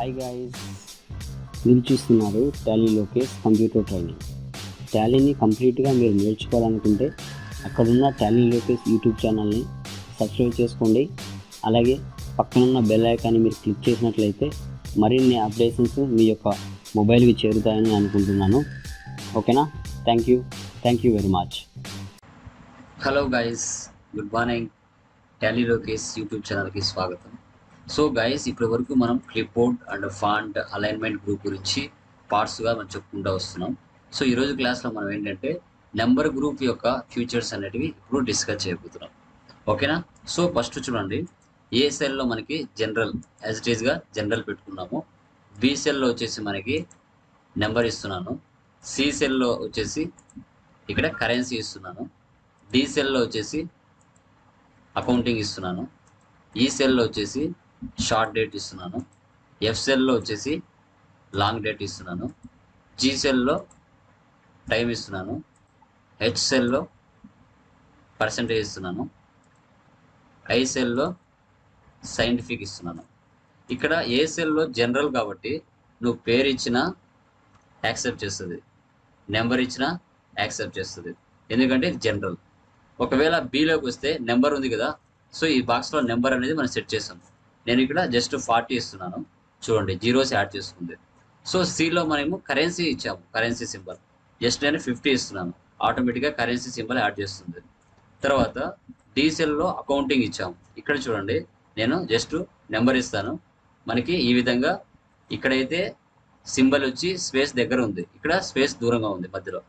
Hi guys మీరు చూస్తున్నారు Tally Lokesh computer training టాలీని కంప్లీట్గా మీరు నేర్చుకోవాలనుకుంటే అక్కడున్న టాలీ లోకేష్ యూట్యూబ్ ఛానల్ని సబ్స్క్రైబ్ చేసుకోండి. అలాగే పక్కనున్న బెల్ ఐకాన్ని మీరు క్లిక్ చేసినట్లయితే మరిన్ని అప్డేషన్స్ మీ యొక్క మొబైల్కి చేరుతాయని అనుకుంటున్నాను. ఓకేనా? Thank you thank you very much hello guys good morning Tally Lokesh YouTube ఛానల్కి స్వాగతం. సో గైస్ ఇప్పటి వరకు మనం clipboard and font alignment group గురించి పార్ట్స్గా మనం చెప్పుకుంటూ వస్తున్నాం. సో ఈరోజు క్లాస్లో మనం ఏంటంటే నెంబర్ గ్రూప్ యొక్క ఫ్యూచర్స్ అనేటివి ఇప్పుడు డిస్కస్ చేయబోతున్నాం. ఓకేనా సో ఫస్ట్ చూడండి. ఏ సెల్లో మనకి జనరల్ యాజ్ ఇట్ ఈస్గా జనరల్ పెట్టుకున్నాము. బి సెల్లో వచ్చేసి మనకి నెంబర్ ఇస్తున్నాను. సి సెల్లో వచ్చేసి ఇక్కడ కరెన్సీ ఇస్తున్నాను. డి సెల్లో వచ్చేసి అకౌంటింగ్ ఇస్తున్నాను. E ఈ సెల్లో వచ్చేసి షార్ట్ డేట్ ఇస్తున్నాను. ఎఫ్ సెల్లో వచ్చేసి లాంగ్ డేట్ ఇస్తున్నాను. జీ సెల్లో టైం ఇస్తున్నాను. హెచ్ సెల్లో పర్సంటేజ్ ఇస్తున్నాను. ఐ సెల్లో సైంటిఫిక్ ఇస్తున్నాను. ఇక్కడ ఏ సెల్లో జనరల్ కాబట్టి నువ్వు పేరు ఇచ్చినా యాక్సెప్ట్ చేస్తుంది. నెంబర్ ఇచ్చినా యాక్సెప్ట్ చేస్తుంది. ఎందుకంటే ఇది జనరల్. ఒకవేళ బీలోకి వస్తే నెంబర్ ఉంది కదా. సో ఈ బాక్స్లో నెంబర్ అనేది మనం సెట్ చేసాం నేను ఇక్కడ జస్ట్ ఫార్టీ ఇస్తున్నాను. చూడండి జీరోస్ యాడ్ చేసుకుంది. సో సిలో మనము కరెన్సీ ఇచ్చాము కరెన్సీ సింబల్ జస్ట్ నేను ఫిఫ్టీ ఇస్తున్నాను. ఆటోమేటిక్గా కరెన్సీ సింబల్ యాడ్ చేస్తుంది. తర్వాత డీసెల్లో అకౌంటింగ్ ఇచ్చాము. ఇక్కడ చూడండి నేను జస్ట్ నెంబర్ ఇస్తాను. మనకి ఈ విధంగా ఇక్కడైతే సింబల్ వచ్చి స్పేస్ దగ్గర ఉంది. ఇక్కడ స్పేస్ దూరంగా ఉంది మధ్యలో.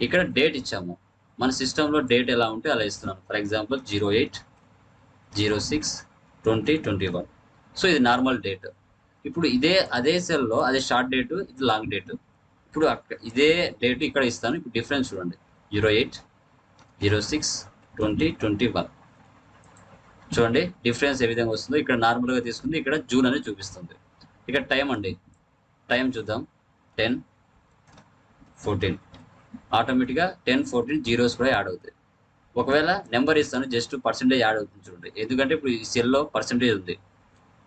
ఇక్కడ డేట్ ఇచ్చాము. మన సిస్టంలో డేట్ ఎలా ఉంటే అలా ఇస్తున్నాను. For example zero eight zero six twenty twenty one so ఇది నార్మల్ డేట్. ఇప్పుడు ఇదే అదే సెల్లో అదే షార్ట్ డేట్ ఇది లాంగ్ డేట్. ఇప్పుడు అక్కడ ఇదే డేట్ ఇక్కడ ఇస్తాను. ఇప్పుడు డిఫరెన్స్ చూడండి. Zero eight zero six twenty twenty one చూడండి డిఫరెన్స్ ఏ విధంగా వస్తుందో ఇక్కడ నార్మల్గా తీసుకుంది. ఇక్కడ జూన్ అనేది చూపిస్తుంది. ఇక్కడ టైం అండి. టైం చూద్దాం. Ten fourteen. ఆటోమేటిక్గా టెన్ ఫోర్టీన్ జీరోస్ కూడా యాడ్ అవుతాయి. ఒకవేళ నెంబర్ ఇస్తాను జస్ట్ పర్సెంటేజ్ యాడ్ అవుతుంది చూడండి. ఎందుకంటే ఇప్పుడు ఈ సెల్లో పర్సెంటేజ్ ఉంది.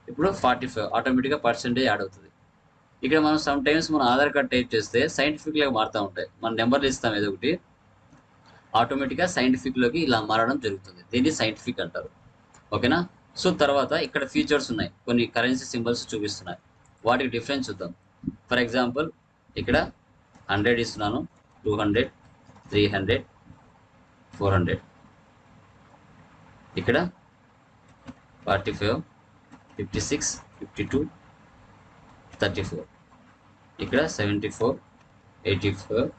ఇప్పుడు ఫార్టీ ఫైవ్ ఆటోమేటిక్గా పర్సెంటేజ్ యాడ్ అవుతుంది. ఇక్కడ మనం సమ్ టైమ్స్ మనం ఆధార్ కార్డ్ టైప్ చేస్తే సైంటిఫిక్గా మారుతూ ఉంటాయి. మన నెంబర్లు ఇస్తాం ఏదో ఒకటి. ఆటోమేటిక్గా సైంటిఫిక్లోకి ఇలా మారడం జరుగుతుంది. దీన్ని సైంటిఫిక్ అంటారు. ఓకేనా సో తర్వాత ఇక్కడ ఫీచర్స్ ఉన్నాయి. కొన్ని కరెన్సీ సింబల్స్ చూపిస్తున్నాయి. వాటికి డిఫరెన్స్ చూద్దాం. ఫర్ ఎగ్జాంపుల్ ఇక్కడ హండ్రెడ్ ఇస్తున్నాను. Two hundred three hundred four hundred. ఇక్కడ forty five fifty six fifty two thirty four. ఇక్కడ సెవెంటీ ఫోర్ ఎయిటీ ఫోర్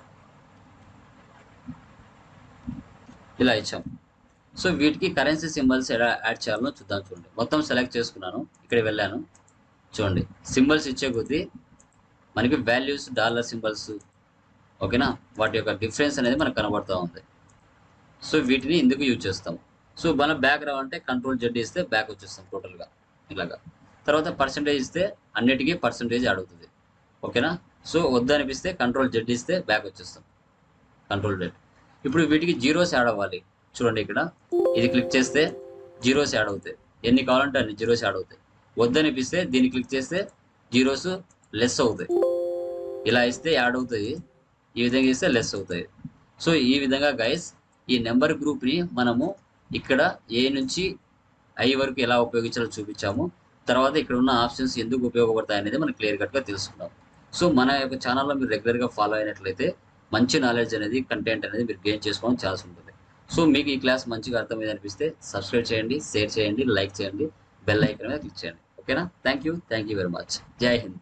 ఇలా ఇచ్చాం. సో వీటికి కరెన్సీ సింబల్స్ ఎలా యాడ్ చేయాలో చూద్దాం చూడండి. మొత్తం సెలెక్ట్ చేసుకున్నాను. ఇక్కడ వెళ్ళాను. చూడండి. సింబల్స్ ఇచ్చే కొద్దీ మనకి వాల్యూస్ డాలర్ సింబల్స్ ఓకేనా? వాటి యొక్క డిఫరెన్స్ అనేది మనకు కనబడుతూ ఉంది. సో వీటిని ఎందుకు యూజ్ చేస్తాం? సో మనం బ్యాక్ రావంటే కంట్రోల్ జెడ్ ఇస్తే బ్యాక్ వచ్చేస్తాం టోటల్గా ఇలాగా. తర్వాత పర్సంటేజ్ ఇస్తే అన్నిటికీ పర్సంటేజ్ అడుగుతుంది. ఓకేనా? సో వద్దనిపిస్తే కంట్రోల్ జెడ్ ఇస్తే బ్యాక్ వచ్చేస్తాం. కంట్రోల్ జెడ్ ఇప్పుడు వీటికి జీరోస్ యాడ్ అవ్వాలి. చూడండి ఇక్కడ. ఇది క్లిక్ చేస్తే జీరోస్ యాడ్ అవుతాయి. ఎన్ని కావాలంటే అన్ని జీరోస్ యాడ్ అవుతాయి. వద్దనిపిస్తే దీన్ని క్లిక్ చేస్తే జీరోస్ లెస్ అవుతాయి. ఇలా ఇస్తే యాడ్ అవుతాయి. ఈ విధంగా ఇస్తే లెస్ అవుతాయి. సో ఈ విధంగా గైస్ ఈ నెంబర్ గ్రూప్ని మనము ఇక్కడ ఏ నుంచి ఐ వరకు ఎలా ఉపయోగించాలో చూపించాము. తర్వాత ఇక్కడ ఉన్న ఆప్షన్స్ ఎందుకు ఉపయోగపడతాయి అనేది మనం క్లియర్ కట్గా తెలుసుకున్నాం. సో మన యొక్క ఛానల్లో మీరు రెగ్యులర్గా ఫాలో అయినట్లయితే మంచి నాలెడ్జ్ అనేది కంటెంట్ అనేది మీరు గెయిన్ చేసుకోవడం ఛాన్స్ ఉంటుంది. సో మీకు ఈ క్లాస్ మంచిగా అర్థమైంది అనిపిస్తే సబ్స్క్రైబ్ చేయండి షేర్ చేయండి లైక్ చేయండి బెల్ ఐకన్ మీద క్లిక్ చేయండి. ఓకేనా? Thank you. Thank you very much. జై హింద్.